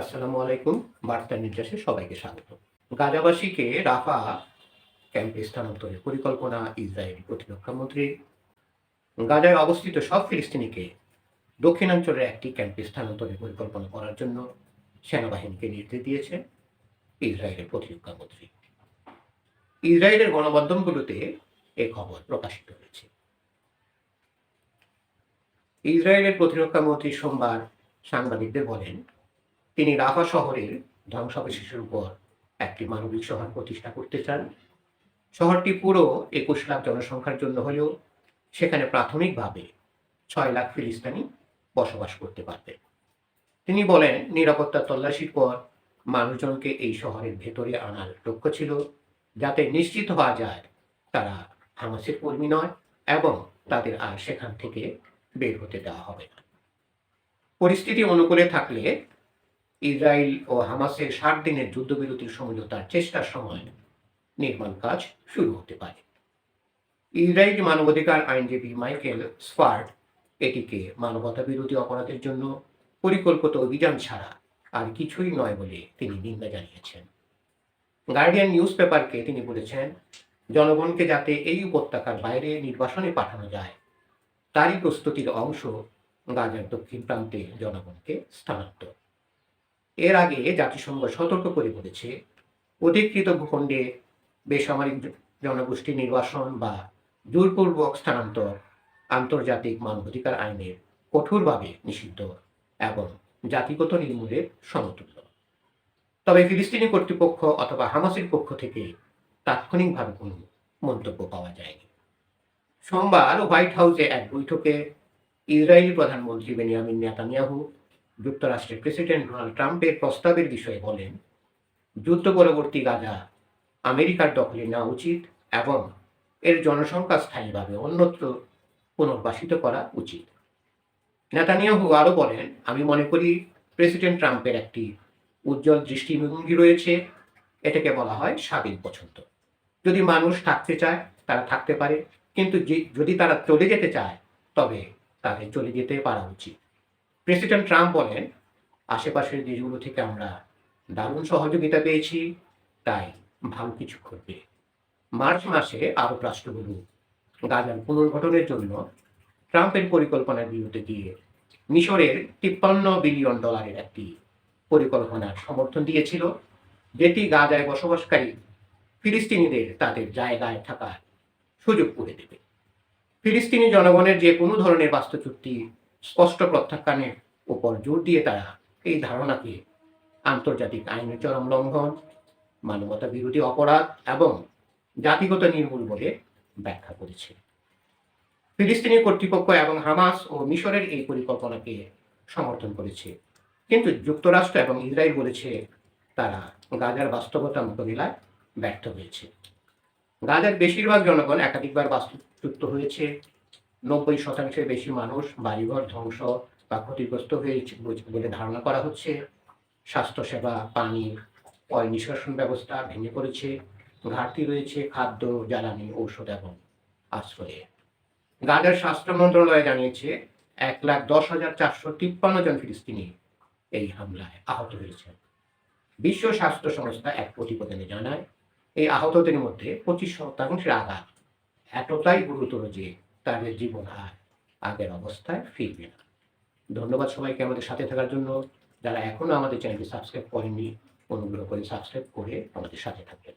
আসসালামু আলাইকুম, বার্তা নির্যাসে সবাইকে স্বাগত। গাজাবাসীকে রাফা ক্যাম্পে স্থানান্তরের পরিকল্পনা ইসরায়েলি প্রতিরক্ষা মন্ত্রী। গাজায় অবস্থিত সব ফিলিস্তিনিকে দক্ষিণাঞ্চলের একটি ক্যাম্পে স্থানান্তরের পরিকল্পনা করার জন্য সেনাবাহিনীকে নির্দেশ দিয়েছে ইসরায়েলের প্রতিরক্ষা মন্ত্রী। ইসরায়েলের গণমাধ্যমগুলোতে এ খবর প্রকাশিত হয়েছে। ইসরায়েলের প্রতিরক্ষা মন্ত্রী সোমবার সাংবাদিকদের বলেন তিনি রাফা শহরের ধ্বংসাবশেষের উপর একটি মানবিক শহর প্রতিষ্ঠা করতে চান। শহরটি পুরো একুশ লাখ জনসংখ্যার জন্য হলেও সেখানে প্রাথমিকভাবে ছয় লাখ ফিলিস্তানি বসবাস করতে পারবে। তিনি বলেন, নিরাপত্তা তল্লাশির পর মানুষজনকে এই শহরের ভেতরে আনার লক্ষ্য ছিল, যাতে নিশ্চিত হওয়া যায় তারা হামাসের কর্মী নয় এবং তাদের আর সেখান থেকে বের হতে দেওয়া হবে না। পরিস্থিতি অনুকূলে থাকলে ইসরায়েল ও হামাসের ষাট দিনের যুদ্ধবিরতির সমঝোতার চেষ্টার সময় নির্মাণ কাজ শুরু হতে পারে। ইসরায়েলি মানবাধিকার আইনজীবী মাইকেল স্পার্ট এটিকে মানবতা বিরোধী অপরাধের জন্য পরিকল্পিত অভিযান ছাড়া আর কিছুই নয় বলে তিনি নিন্দা জানিয়েছেন। গার্ডিয়ান নিউজ পেপারকে তিনি বলেছেন, জনগণকে যাতে এই উপত্যকার বাইরে নির্বাসনে পাঠানো যায়, তারই প্রস্তুতির অংশ গাজার দক্ষিণ প্রান্তে জনগণকে স্থানান্তর এর আগে জাতিসংঘ সতর্ক করে বলেছে, অধিকৃত ভূখণ্ডে বেসামরিক জনগোষ্ঠী নির্বাসন বা জোরপূর্বক স্থানান্তর আন্তর্জাতিক মানবাধিকার আইনের কঠোরভাবে নিষিদ্ধ এবং জাতিগত নির্মূলের সমতুল্য। তবে ফিলিস্তিনি কর্তৃপক্ষ অথবা হামাসের পক্ষ থেকে তাৎক্ষণিকভাবে কোনো মন্তব্য পাওয়া যায়নি। সোমবার হোয়াইট হাউসে এক বৈঠকে ইসরায়েলি প্রধানমন্ত্রী বেনিয়ামিন নেতানিয়াহু যুক্তরাষ্ট্রের প্রেসিডেন্ট ডোনাল্ড ট্রাম্পের প্রস্তাবের বিষয়ে বলেন, যুদ্ধ পরবর্তী গাজা আমেরিকার দখলে নেওয়া উচিত এবং এর জনসংখ্যা স্থায়ীভাবে অন্যত্র পুনর্বাসিত করা উচিত। নেতানিয়াহু আরও বলেন, আমি মনে করি প্রেসিডেন্ট ট্রাম্পের একটি উজ্জ্বল দৃষ্টিভঙ্গি রয়েছে। এটাকে বলা হয় স্বাধীন পছন্দ যদি মানুষ থাকতে চায়, তারা থাকতে পারে, কিন্তু যদি তারা চলে যেতে চায়, তবে তাদের চলে যেতে পারা উচিত। প্রেসিডেন্ট ট্রাম্প বলেন, আশেপাশের দেশগুলো থেকে আমরা দারুণ সহযোগিতা পেয়েছি, তাই ভালো কিছু ঘটবে। মার্চ মাসে আরব রাষ্ট্রগুলো গাজার পুনর্গঠনের জন্য ট্রাম্পের পরিকল্পনার বিরুদ্ধে দিয়ে মিশরের তিপ্পান্ন বিলিয়ন ডলারের একটি পরিকল্পনার সমর্থন দিয়েছিল, যেটি গাজায় বসবাসকারী ফিলিস্তিনিদের তাদের জায়গায় থাকার সুযোগ করে দেবে। ফিলিস্তিনি জনগণের যে কোনো ধরনের বাস্তুচুক্তি স্পষ্ট প্রত্যাখ্যানের উপর জোর দিয়ে তারা এই ধারণাকে আন্তর্জাতিক আইনের চরম লঙ্ঘন, মানবতা বিরোধী অপরাধ এবং জাতিগত নির্মূল বলে ব্যাখ্যা করেছে। ফিলিস্তিনি কর্তৃপক্ষ এবং হামাস ও মিশরের এই পরিকল্পনাকে সমর্থন করেছে। কিন্তু যুক্তরাষ্ট্র এবং ইসরায়েল বলেছে তারা গাজার বাস্তবতা মোকাবিলায় ব্যর্থ হয়েছে। গাজার বেশিরভাগ জনগণ একাধিকবার বাস্তুচ্যুত হয়েছে। নব্বই শতাংশের বেশি মানুষ বাড়িঘর ধ্বংস বা ক্ষতিগ্রস্ত হয়েছে বলে ধারণা করা হচ্ছে। স্বাস্থ্যসেবা, পানি অয় নিষ্কাশন ব্যবস্থা ভেঙে পড়েছে। ঘাটতি রয়েছে খাদ্য, জ্বালানি, ঔষধ এবং আশ্রয়ে। গাজার স্বাস্থ্য মন্ত্রণালয় জানিয়েছে, এক লাখ দশ হাজার চারশো তিপ্পান্ন জন ফিলিস্তিনি এই হামলায় আহত হয়েছে বিশ্ব স্বাস্থ্য সংস্থা এক প্রতিবেদনে জানায়, এই আহতদের মধ্যে পঁচিশ শতাংশের আঘাত এতটাই গুরুতর যে তাদের জীবন আর আগের অবস্থায় ফিরবে না। ধন্যবাদ সবাইকে আমাদের সাথে থাকার জন্য। যারা এখনও আমাদের চ্যানেলটি সাবস্ক্রাইব করেননি, অনুগ্রহ করে সাবস্ক্রাইব করে আমাদের সাথে থাকবেন।